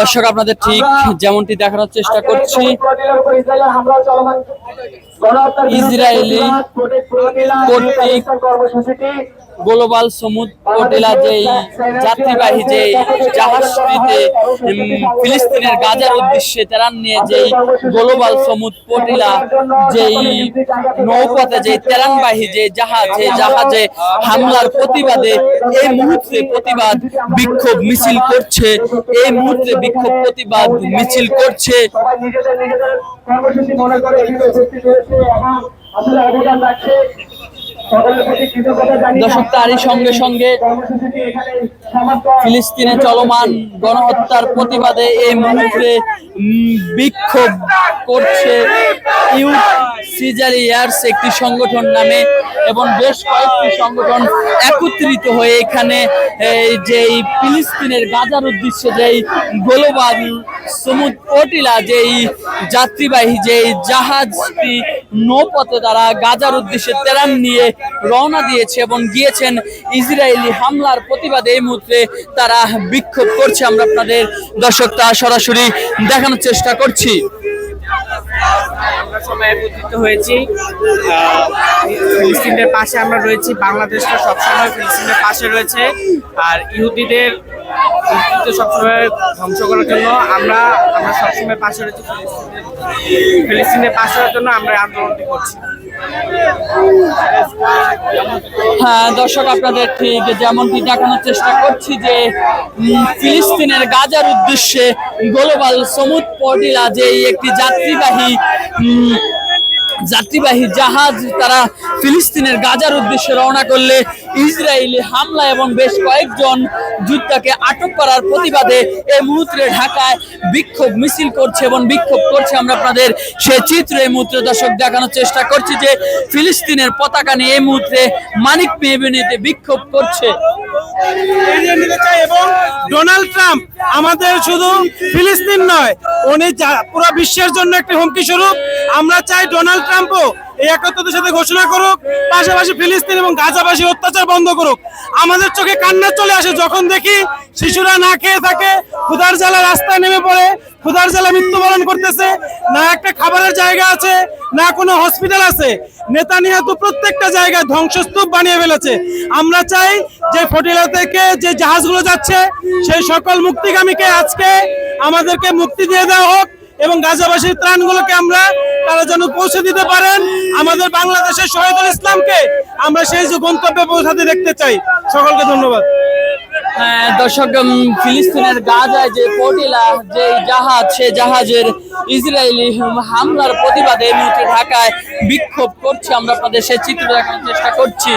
দর্শক আপনাদের ঠিক যেমনটি দেখানোর চেষ্টা করছি ইসরায়েলি কর্তৃক গ্লোবাল সমুদ্র পটেলা যেই যাত্রীবাহী যে জাহাজটিতে ফিলিস্তিনের গাজার উদ্দেশ্যে তেরান নিয়ে যেই গ্লোবাল সমুদ্র পটেলা যেই নৌপথে যে তেরানবাহী যে জাহাজ যে জাহাজে হামলার প্রতিবাদে, এই মুহূর্তে প্রতিবাদ বিক্ষোভ মিছিল করছে, এই মুহূর্তে বিক্ষোভ প্রতিবাদ মিছিল করছে। কর্মসূচি মনে করে আসলে অবদান রাখছে। দর্শক তারই সঙ্গে সঙ্গে ফিলিস্তিনে চলমান গণহত্যার প্রতিবাদে এই মুহূর্তে বিক্ষোভ করছে ইউথ একটি সংগঠন নামে এবং বেশ কয়েকটি সংগঠন একত্রিত হয়ে এখানে যেই ফিলিস্তিনের গাজার উদ্দেশ্যে যেই গ্লোবাল সমুদ্র যেই যাত্রীবাহী, যেই জাহাজটি নৌপথে তারা গাজার উদ্দেশ্যে তেরান নিয়ে রওনা দিয়েছে এবং গিয়েছেন ইসরায়েলি হামলার প্রতিবাদে এই মুহূর্তে তারা বিক্ষোভ করছে। আমরা আপনাদের দর্শক তা সরাসরি দেখানোর চেষ্টা করছি। আমরা সবাই একত্রিত হয়েছি। পাশে আমরা রয়েছি। বাংলাদেশটা সবসময় ফিলিস্তিনের পাশে রয়েছে। আর ইহুদিদের ইহুদিদের সবসময় ধ্বংস করার জন্য আমরা আমরা সবসময় পাশে রয়েছি ফিলিস্তিনের- পাশে জন্য আমরা আন্দোলনটি করছি। হ্যাঁ দর্শক আপনাদের ঠিক যেমনটি দেখানোর চেষ্টা করছি যে ফিলিস্তিনের গাজার উদ্দেশ্যে গ্লোবাল সমুদ্র পটিলা যে একটি যাত্রীবাহী যাত্রীবাহী জাহাজ তারা ফিলিস্তিনের গাজার উদ্দেশ্যে রওনা করলে ইসরায়েলি হামলা এবং বেশ কয়েকজন যুদ্ধকে আটক করার প্রতিবাদে এই মুহূর্তে ঢাকায় বিক্ষোভ মিছিল করছে এবং বিক্ষোভ করছে আমরা আপনাদের সে চিত্র এই মুহূর্তে দর্শক দেখানোর চেষ্টা করছি যে ফিলিস্তিনের পতাকা নিয়ে এই মুহূর্তে মানিক মেহবিনীতে বিক্ষোভ করছে। এবং ডোনাল্ড ট্রাম্প আমাদের শুধু ফিলিস্তিন নয় উনি পুরো বিশ্বের জন্য একটি হুমকি স্বরূপ। আমরা চাই ডোনাল্ড ট্রাম্পও এই একত্রতার সাথে ঘোষণা করুক, পাশাপাশি ফিলিস্তিন এবং গাজাবাসী অত্যাচার বন্ধ করুক। আমাদের চোখে কান্না চলে আসে যখন দেখি শিশুরা না খেয়ে থাকে, ক্ষুধার জ্বালা রাস্তায় নেমে পড়ে ক্ষুধার জ্বালা মৃত্যুবরণ করতেছে, না একটা খাবারের জায়গা আছে, না কোনো হসপিটাল আছে। নেতানিয়াহু প্রত্যেকটা জায়গায় ধ্বংসস্তূপ বানিয়ে ফেলেছে। আমরা চাই যে ফটিলা থেকে যে জাহাজগুলো যাচ্ছে, সেই সকল মুক্তিগামীকে আজকে আমাদেরকে মুক্তি দিয়ে দেওয়া হোক এবং গাজাবাসীর ত্রাণগুলোকে আমরা তারা যেন পৌঁছে দিতে পারেন। আমাদের বাংলাদেশের শহীদুল ইসলামকে আমরা সেই গন্তব্যে পৌঁছাতে দেখতে চাই। সকলকে ধন্যবাদ। হ্যাঁ, দর্শক ফিলিস্তিনের গাজায় যে পটিলা, যে জাহাজ, সে জাহাজের ইসরায়েলি হামলার প্রতিবাদে এই মুহূর্তে ঢাকায় বিক্ষোভ করছে। আমরা আপনাদের সে চিত্র দেখানোর চেষ্টা করছি।